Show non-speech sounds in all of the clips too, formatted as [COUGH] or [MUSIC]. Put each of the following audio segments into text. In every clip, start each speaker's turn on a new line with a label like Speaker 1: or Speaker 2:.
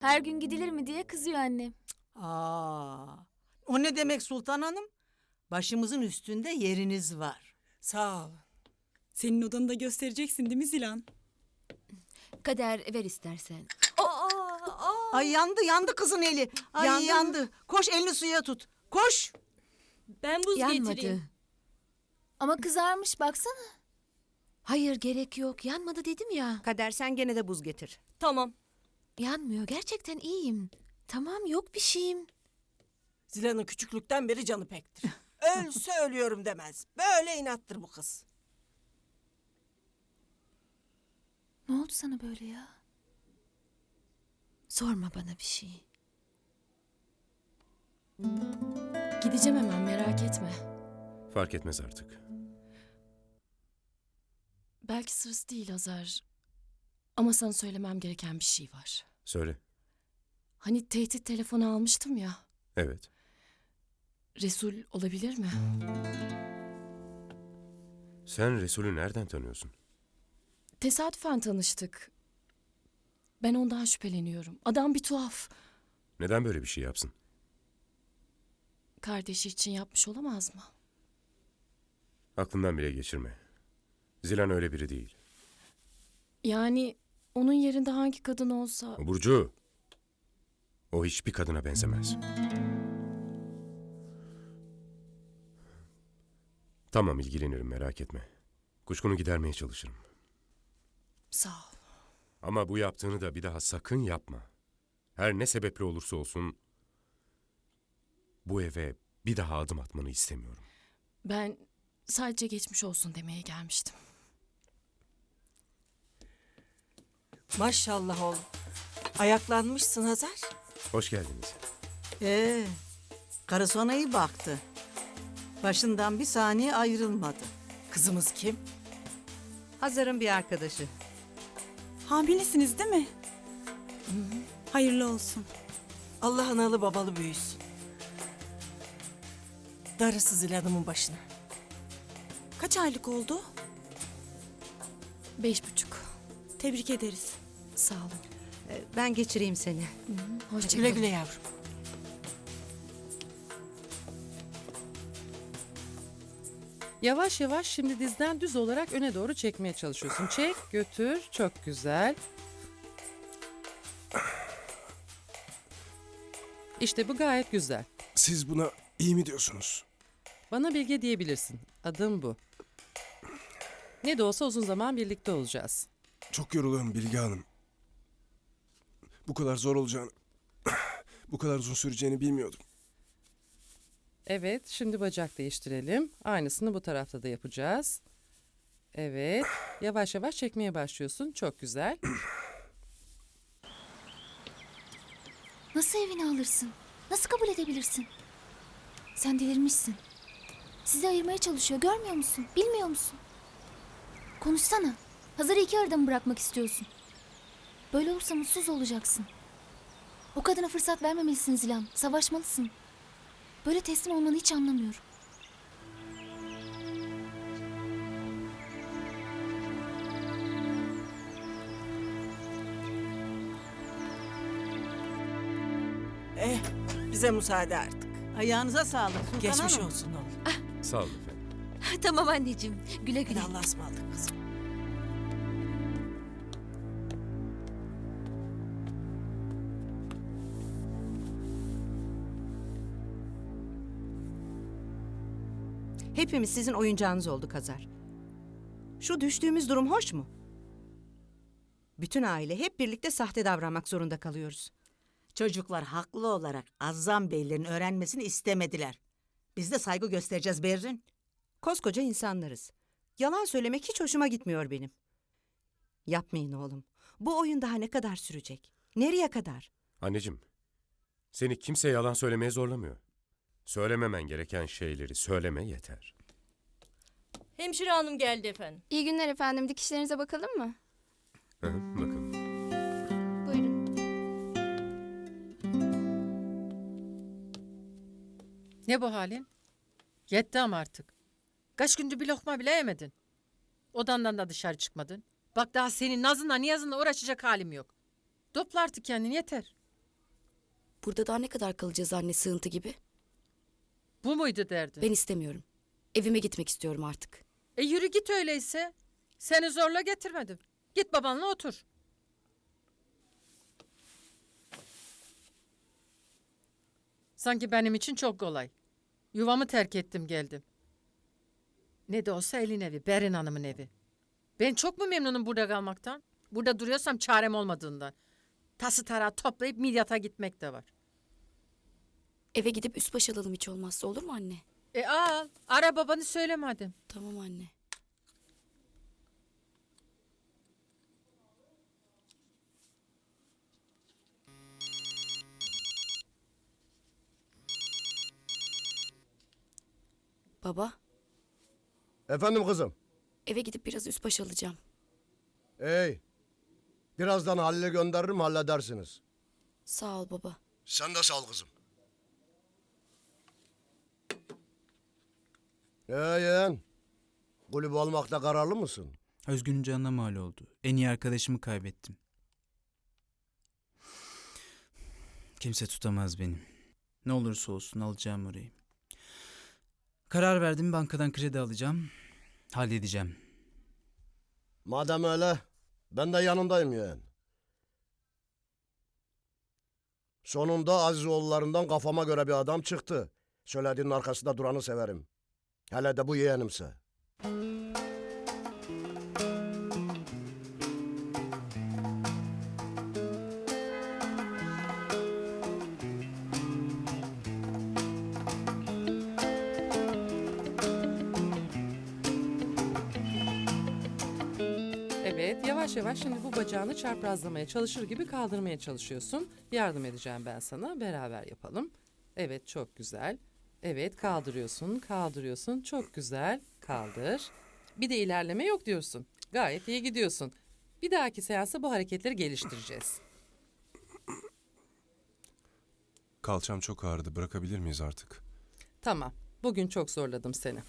Speaker 1: Her gün gidilir mi diye kızıyor annem.
Speaker 2: Aa, o ne demek Sultan Hanım? Başımızın üstünde yeriniz var.
Speaker 3: Sağ ol. Senin odanı da göstereceksin değil mi Zilan?
Speaker 4: Kader ver istersen.
Speaker 2: Ay yandı yandı kızın eli. Ay
Speaker 4: Yandı
Speaker 2: yandı.
Speaker 4: mı?
Speaker 2: Koş elini suya tut. Koş.
Speaker 3: Ben buz
Speaker 4: Yanmadı.
Speaker 1: Ama kızarmış baksana.
Speaker 4: Hayır gerek yok. Yanmadı dedim ya.
Speaker 5: Kader sen gene de buz getir.
Speaker 3: Tamam.
Speaker 4: Yanmıyor. Gerçekten iyiyim. Tamam yok bir şeyim.
Speaker 6: Zila'nın küçüklükten beri canı pektir. [LAUGHS] Ölse ölüyorum demez. Böyle inattır bu kız.
Speaker 1: Ne oldu sana böyle ya?
Speaker 4: Sorma bana bir şey.
Speaker 7: Gideceğim hemen merak etme.
Speaker 8: Fark etmez artık.
Speaker 7: Belki sırası değil Azar. Ama sana söylemem gereken bir şey var.
Speaker 8: Söyle.
Speaker 7: Hani tehdit telefonu almıştım ya.
Speaker 8: Evet.
Speaker 7: Resul olabilir mi?
Speaker 8: Sen Resul'ü nereden tanıyorsun?
Speaker 7: Tesadüfen tanıştık. Ben ondan şüpheleniyorum. Adam bir tuhaf.
Speaker 8: Neden böyle bir şey yapsın?
Speaker 7: Kardeşi için yapmış olamaz mı?
Speaker 8: Aklından bile geçirme. Zilan öyle biri değil.
Speaker 7: Yani onun yerinde hangi kadın olsa...
Speaker 8: Burcu. O hiçbir kadına benzemez. Tamam ilgilenirim merak etme. Kuşkunu gidermeye çalışırım.
Speaker 7: Sağ ol.
Speaker 8: Ama bu yaptığını da bir daha sakın yapma. Her ne sebeple olursa olsun bu eve bir daha adım atmanı istemiyorum.
Speaker 7: Ben sadece geçmiş olsun demeye gelmiştim.
Speaker 6: Maşallah oğlum. Ayaklanmışsın Hazar.
Speaker 8: Hoş geldiniz.
Speaker 2: Ee, karısı ona iyi baktı. Başından bir saniye ayrılmadı.
Speaker 6: Kızımız kim?
Speaker 5: Hazar'ın bir arkadaşı.
Speaker 3: Hamilesiniz değil mi? Hayırlı olsun.
Speaker 6: Allah analı babalı büyüsün. Darısı Zila'nın başına.
Speaker 3: Kaç aylık oldu?
Speaker 7: Beş buçuk.
Speaker 3: Tebrik ederiz.
Speaker 7: Sağ olun.
Speaker 5: Ee, Ben geçireyim seni.
Speaker 7: Hoşça
Speaker 6: Güle güle yavrum.
Speaker 9: Yavaş yavaş şimdi dizden düz olarak öne doğru çekmeye çalışıyorsun. Çek, götür. Çok güzel. İşte bu gayet güzel.
Speaker 10: Siz buna iyi mi diyorsunuz?
Speaker 9: Bana Bilge diyebilirsin. Adım bu. Ne de olsa uzun zaman birlikte olacağız.
Speaker 10: Çok yoruluyorum Bilge Hanım. Bu kadar zor olacağını, bu kadar uzun süreceğini bilmiyordum.
Speaker 9: Evet, şimdi bacak değiştirelim. Aynısını bu tarafta da yapacağız. Evet, yavaş yavaş çekmeye başlıyorsun. Çok güzel.
Speaker 1: Nasıl evine alırsın? Nasıl kabul edebilirsin? Sen delirmişsin. Sizi ayırmaya çalışıyor görmüyor musun? Bilmiyor musun? Konuşsana. Hazar'ı iki arada mı bırakmak istiyorsun? Böyle olursa mutsuz olacaksın. O kadına fırsat vermemelisin Zilan. Savaşmalısın. Böyle teslim olmanı hiç anlamıyorum.
Speaker 6: Eh, bize müsaade artık.
Speaker 2: Ayağınıza sağlık Sultan
Speaker 6: Geçmiş
Speaker 2: Hanım.
Speaker 6: olsun oğlum.
Speaker 8: Sağ olun efendim.
Speaker 4: tamam anneciğim. Güle güle.
Speaker 6: Hadi Allah'a ısmarladık kızım.
Speaker 5: Hepimiz sizin oyuncağınız olduk Hazar. Şu düştüğümüz durum hoş mu? Bütün aile hep birlikte sahte davranmak zorunda kalıyoruz.
Speaker 2: Çocuklar haklı olarak Azzam Beylerin öğrenmesini istemediler. Biz de saygı göstereceğiz Berrin.
Speaker 5: Koskoca insanlarız. Yalan söylemek hiç hoşuma gitmiyor benim. Yapmayın oğlum. Bu oyun daha ne kadar sürecek? Nereye kadar?
Speaker 8: Anneciğim, seni kimse yalan söylemeye zorlamıyor. Söylememen gereken şeyleri söyleme yeter.
Speaker 11: Hemşire hanım geldi efendim.
Speaker 12: İyi günler efendim. Dikişlerinize bakalım mı?
Speaker 8: Hı, Bakın.
Speaker 12: Buyurun.
Speaker 9: Ne bu halin? Yetti ama artık. Kaç gündür bir lokma bile yemedin. Odandan da dışarı çıkmadın. Bak daha senin nazınla niyazınla uğraşacak halim yok. Topla artık kendini yeter.
Speaker 4: Burada daha ne kadar kalacağız anne sığıntı gibi?
Speaker 11: Bu muydu derdi?
Speaker 4: Ben istemiyorum. Evime gitmek istiyorum artık.
Speaker 11: E yürü git öyleyse. Seni zorla getirmedim. Git babanla otur. Sanki benim için çok kolay. Yuvamı terk ettim geldim. Ne de olsa elin evi, Berin Hanım'ın evi. Ben çok mu memnunum burada kalmaktan? Burada duruyorsam çarem olmadığından. Tası tarağı toplayıp Midyat'a gitmek de var.
Speaker 4: Eve gidip üst baş alalım hiç olmazsa olur mu anne?
Speaker 11: E al, ara babanı söyle madem.
Speaker 4: Tamam anne. Baba,
Speaker 13: Efendim kızım.
Speaker 4: eve gidip biraz üst baş alacağım.
Speaker 13: Ey. Birazdan Halil'e gönderirim halledersiniz.
Speaker 4: Sağ ol baba.
Speaker 13: Sen de sağ ol kızım. Ee yeğen. Kulüp olmakta kararlı mısın?
Speaker 14: Özgün'ün canına mal oldu. En iyi arkadaşımı kaybettim. Kimse tutamaz beni. Ne olursa olsun alacağım orayı. Karar verdim bankadan kredi alacağım. Halledeceğim.
Speaker 13: Madem öyle ben de yanındayım yeğen. Sonunda Azizoğullarından kafama göre bir adam çıktı. Söylediğinin arkasında duranı severim. Hele de bu yeğenimse.
Speaker 9: Evet, yavaş yavaş şimdi bu bacağını çaprazlamaya çalışır gibi kaldırmaya çalışıyorsun. Yardım edeceğim ben sana. Beraber yapalım. Evet, çok güzel. Evet, kaldırıyorsun, kaldırıyorsun. Çok güzel. Kaldır. Bir de ilerleme yok diyorsun. Gayet iyi gidiyorsun. Bir dahaki seansta bu hareketleri geliştireceğiz.
Speaker 10: Kalçam çok ağrıdı. Bırakabilir miyiz artık?
Speaker 9: Tamam. Bugün çok zorladım seni.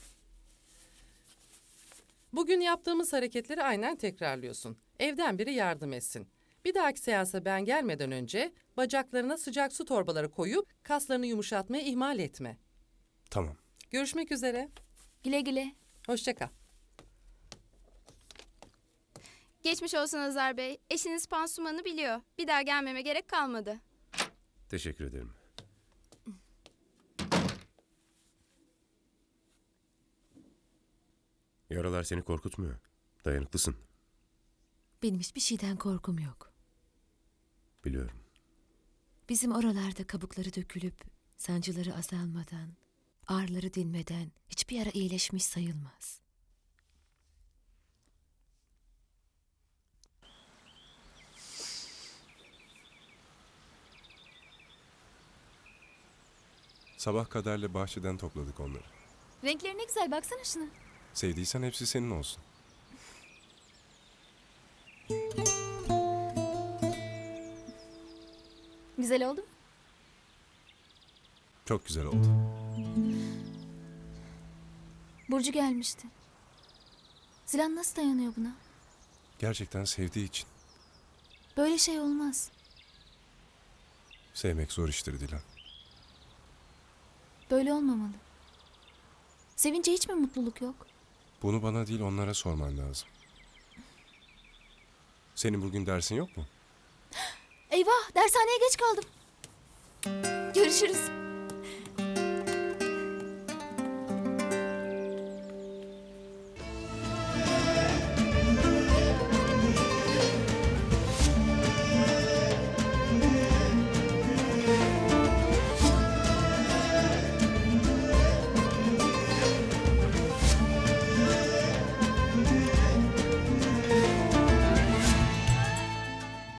Speaker 9: Bugün yaptığımız hareketleri aynen tekrarlıyorsun. Evden biri yardım etsin. Bir dahaki seansa ben gelmeden önce bacaklarına sıcak su torbaları koyup kaslarını yumuşatmayı ihmal etme.
Speaker 10: Tamam.
Speaker 9: Görüşmek üzere.
Speaker 1: Güle güle.
Speaker 9: Hoşça kal.
Speaker 12: Geçmiş olsun Azar Bey. Eşiniz pansumanı biliyor. Bir daha gelmeme gerek kalmadı.
Speaker 8: Teşekkür ederim. Yaralar seni korkutmuyor. Dayanıklısın.
Speaker 4: Benim hiçbir şeyden korkum yok.
Speaker 8: Biliyorum.
Speaker 4: Bizim oralarda kabukları dökülüp sancıları azalmadan, ağrıları dinmeden hiçbir ara iyileşmiş sayılmaz.
Speaker 10: Sabah kaderle bahçeden topladık onları.
Speaker 1: Renkleri ne güzel baksana şuna.
Speaker 10: Sevdiysen hepsi senin olsun.
Speaker 1: Güzel oldu mu?
Speaker 10: Çok güzel oldu.
Speaker 1: Burcu gelmişti. Zilan nasıl dayanıyor buna?
Speaker 10: Gerçekten sevdiği için.
Speaker 1: Böyle şey olmaz.
Speaker 10: Sevmek zor iştir Dilan.
Speaker 1: Böyle olmamalı. Sevince hiç mi mutluluk yok?
Speaker 10: Bunu bana değil onlara sorman lazım. Senin bugün dersin yok mu? [GASPS]
Speaker 1: Eyvah dershaneye geç kaldım. Görüşürüz.